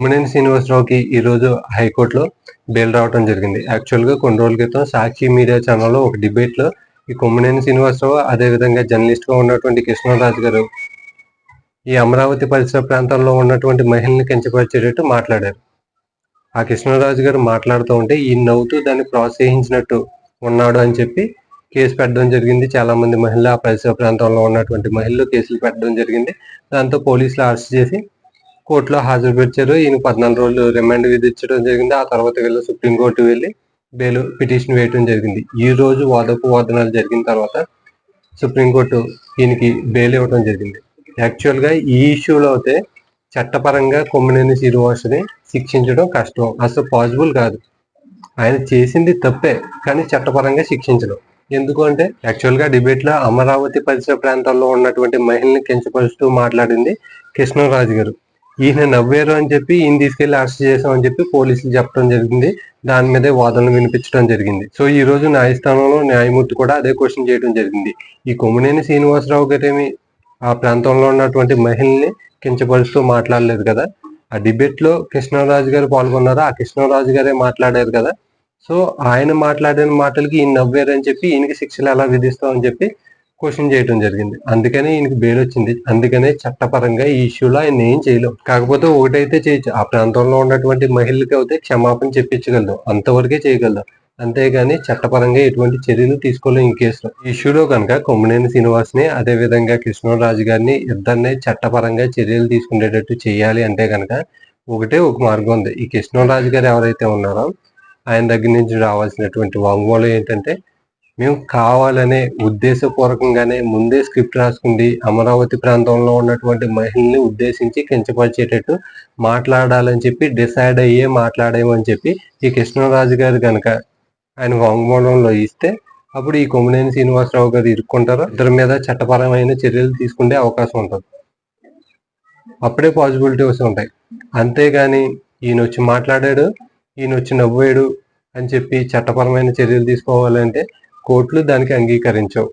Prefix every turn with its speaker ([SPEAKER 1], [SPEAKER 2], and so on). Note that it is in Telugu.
[SPEAKER 1] కొమ్మినేని శ్రీనివాసరావుకి ఈరోజు హైకోర్టులో బెయిల్ రావడం జరిగింది. యాక్చువల్గా కొన్ని రోజుల క్రితం సాక్షి మీడియా ఛానల్లో ఒక డిబేట్లో ఈ కొమ్మినేని శ్రీనివాసరావు అదేవిధంగా జర్నలిస్ట్గా ఉన్నటువంటి కృష్ణరాజు గారు ఈ అమరావతి పరిసర ప్రాంతాల్లో ఉన్నటువంటి మహిళల్ని కించపరిచేటట్టు మాట్లాడారు. ఆ కృష్ణరాజు గారు మాట్లాడుతూ ఉంటే ఈ నవ్వుతూ దాన్ని ప్రోత్సహించినట్టు ఉన్నాడు అని చెప్పి కేసు పెట్టడం జరిగింది. చాలా మంది మహిళలు ఆ పరిసర ప్రాంతంలో ఉన్నటువంటి మహిళలు కేసులు పెట్టడం జరిగింది. దాంతో పోలీసులు అరెస్ట్ చేసి కోర్టులో హాజరుపరిచారు. ఈయన పద్నాలుగు రోజులు రిమాండ్ విధించడం జరిగింది. ఆ తర్వాత వీళ్ళు సుప్రీంకోర్టు వెళ్ళి బెయిల్ పిటిషన్ వేయడం జరిగింది. ఈ రోజు వాదపు వాదనాలు జరిగిన తర్వాత సుప్రీంకోర్టు ఈయనకి బెయిల్ ఇవ్వడం జరిగింది. యాక్చువల్గా ఈ ఇష్యూలో అయితే చట్టపరంగా కొమ్మినేని శ్రీనివాసుని శిక్షించడం కష్టం. అసలు పాసిబుల్ కాదు. ఆయన చేసింది తప్పే కానీ చట్టపరంగా శిక్షించడం. ఎందుకు అంటే యాక్చువల్గా డిబేట్లో అమరావతి పరిసర ప్రాంతాల్లో ఉన్నటువంటి మహిళని కించపరుస్తూ మాట్లాడింది కృష్ణరాజు గారు. ఈయన నవ్వారు అని చెప్పి ఈయన తీసుకెళ్ళి అరెస్ట్ చేశామని చెప్పి పోలీసులు చెప్పడం జరిగింది. దాని మీదే వాదనలు వినిపించడం జరిగింది. సో ఈ రోజు న్యాయస్థానంలో న్యాయమూర్తి కూడా అదే క్వశ్చన్ చేయడం జరిగింది. ఈ కొమ్మినేని శ్రీనివాసరావు గారేమి ఆ ప్రాంతంలో ఉన్నటువంటి మహిళల్ని కించపరుస్తూ మాట్లాడలేదు కదా? ఆ డిబేట్లో కృష్ణరాజు గారు పాల్గొన్నారు? ఆ కృష్ణరాజు గారే మాట్లాడారు కదా? సో ఆయన మాట్లాడిన మాటలకి ఈయన నవ్వారని అని చెప్పి ఈయనకి శిక్షలు ఎలా విధిస్తామని చెప్పి క్వశ్చన్ చేయడం జరిగింది. అందుకని ఈయనకి బెయిల్ వచ్చింది అందుకనే చట్టపరంగా ఈ ఇష్యూలో ఆయన ఏం చేయలేం. కాకపోతే ఒకటైతే చేయొచ్చు. ఆ ప్రాంతంలో ఉన్నటువంటి మహిళలకి అయితే క్షమాపణ చెప్పించగలదు. అంతవరకే చేయగలదు. అంతేగాని చట్టపరంగా ఎటువంటి చర్యలు తీసుకోలేదు ఈ కేసులో. ఇష్యూలో కనుక కొమ్మినేని శ్రీనివాస్ని అదే విధంగా కృష్ణరాజు గారిని ఇద్దరిని చట్టపరంగా చర్యలు తీసుకునేటట్టు చేయాలి అంటే కనుక ఒకటే ఒక మార్గం ఉంది. ఈ కృష్ణరాజు గారు ఎవరైతే ఉన్నారో ఆయన దగ్గర నుంచి రావాల్సినటువంటి వాంగ్మూలం ఏంటంటే మేము కావాలనే ఉద్దేశపూర్వకంగానే ముందే స్క్రిప్ట్ రాసుకుంది అమరావతి ప్రాంతంలో ఉన్నటువంటి మహిళల్ని ఉద్దేశించి కించపరిచేటట్టు మాట్లాడాలని చెప్పి డిసైడ్ అయ్యే మాట్లాడేమని చెప్పి ఈ కృష్ణరాజు గారు కనుక ఆయన వాంగ్మూలంలో ఇస్తే అప్పుడు ఈ కొమ్మినేని శ్రీనివాసరావు గారు ఇరుక్కుంటారు. ఇద్దరి మీద చట్టపరమైన చర్యలు తీసుకునే అవకాశం ఉంటుంది. అప్పుడే పాసిబిలిటీస్ ఉంటాయి. అంతేగాని ఈయన వచ్చి మాట్లాడాడు ఈయన వచ్చి నవ్వాడు అని చెప్పి చట్టపరమైన చర్యలు తీసుకోవాలంటే కోర్టులు దానికి అంగీకరించవు.